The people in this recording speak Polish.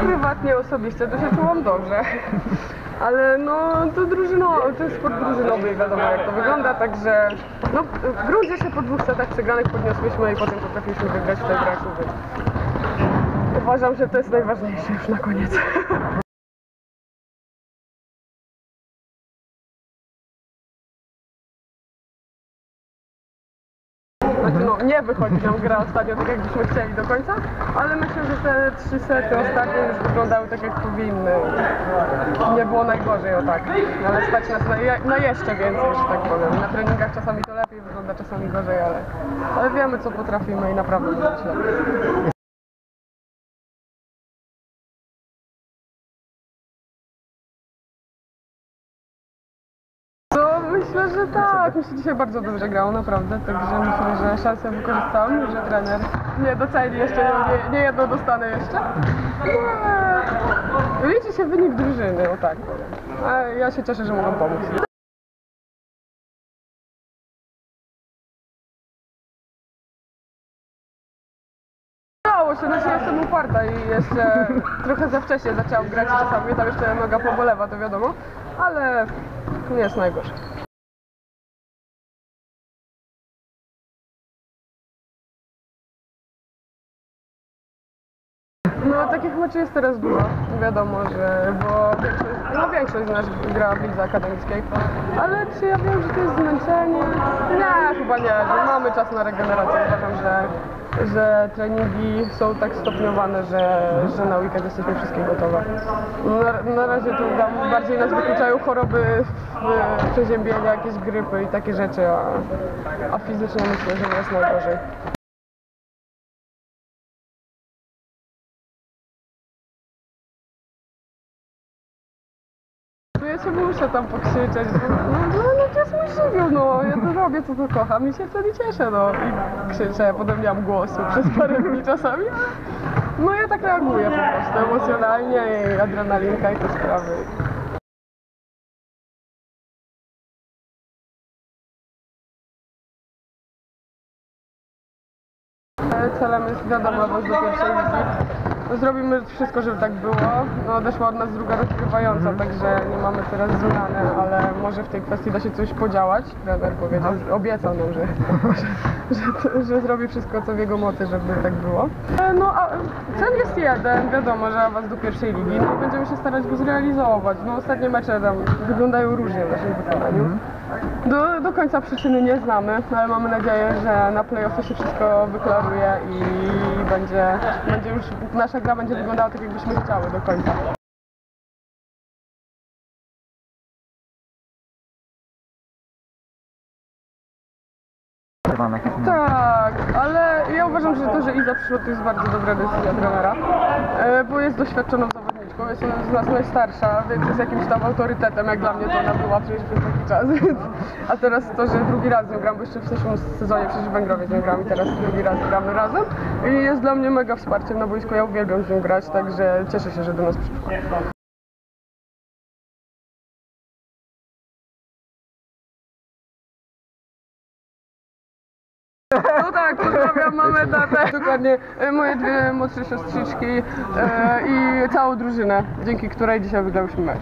Prywatnie, osobiście to się czułam dobrze. Ale no to drużyno, to jest sport drużynowy i wiadomo jak to wygląda, także no w się po dwóch setach przegranych podniosłyśmy i potem potrafiliśmy wygrać w tej więc uważam, że to jest najważniejsze już na koniec. Znaczy no nie wychodzi nam gra ostatnio tak jakbyśmy chcieli do końca, ale myślę, że te trzy sety ostatnie już wyglądały tak jak powinny. Nie było najgorzej o tak, ale stać nas na, na jeszcze więcej, że tak powiem. Na treningach czasami to lepiej wygląda, czasami gorzej, ale, ale wiemy co potrafimy i naprawdę być lepiej. Myślę, że tak. Mi się dzisiaj bardzo dobrze grało, naprawdę. Także myślę, że szansę wykorzystałam, że trener nie doceni jeszcze, nie, nie jedno dostanę jeszcze. No, liczy się wynik drużyny, o tak. A ja się cieszę, że mogę pomóc. Udało się, znaczy jestem uparta i jeszcze trochę za wcześnie zaczęłam grać, czasami tam jeszcze noga pobolewa, to wiadomo, ale nie jest najgorzej. No takich meczy jest teraz dużo, wiadomo, że bo większość, no większość z nas gra w lidze akademickiej, ale czy ja wiem, że to jest zmęczenie? Nie, chyba nie, że mamy czas na regenerację, uważam, że, że treningi są tak stopniowane, że, że na weekend jesteśmy wszystkie gotowe. Na, na razie to tam bardziej nas wykluczają choroby, przeziębienia, jakieś grypy i takie rzeczy, a, a fizycznie myślę, że jest najgorzej. No ja się muszę tam pokrzyczeć, bo no, no, no to jest mój żywioł, no ja to robię, co to kocham i się wtedy cieszę, no i krzyczę, potem nie głosu przez parę dni czasami, no ja tak reaguję po prostu emocjonalnie i adrenalinka i te sprawy. E, Celem jest wiadomo do pierwszej ligi. Zrobimy wszystko, żeby tak było. No, odeszła od nas druga rozgrywająca, także nie mamy teraz zmiany, ale może w tej kwestii da się coś podziałać. Trener powiedział, że obiecał nam, że, że, że, że zrobi wszystko, co w jego mocy, żeby tak było. E, No, a cel jest jeden, wiadomo, że awans do pierwszej ligi, no i będziemy się starać go zrealizować. No, ostatnie mecze tam wyglądają różnie w naszym wykonaniu. Do, do końca przyczyny nie znamy, ale mamy nadzieję, że na playoffy się wszystko wyklaruje i będzie, będzie już nasza gra będzie wyglądała tak, jakbyśmy chciały do końca. Tak, ale ja uważam, że to, że Iza przyszła, to jest bardzo dobra decyzja trenera, e, bo jest doświadczoną zawodniczką, ona z nas najstarsza, więc jest jakimś tam autorytetem, jak dla mnie to ona była przecież przez taki czas, a teraz to, że drugi raz z nią gram, bo jeszcze w zeszłym sezonie przecież w Węgrowie z nią gram i teraz drugi raz gramy razem i jest dla mnie mega wsparciem na boisku, ja uwielbiam z nią grać, także cieszę się, że do nas przyszła. No tak, pozdrawiam mamę, tatę. Dokładnie e, moje dwie młodsze siostrzyczki e, i całą drużynę, dzięki której dzisiaj wygrałyśmy mecz.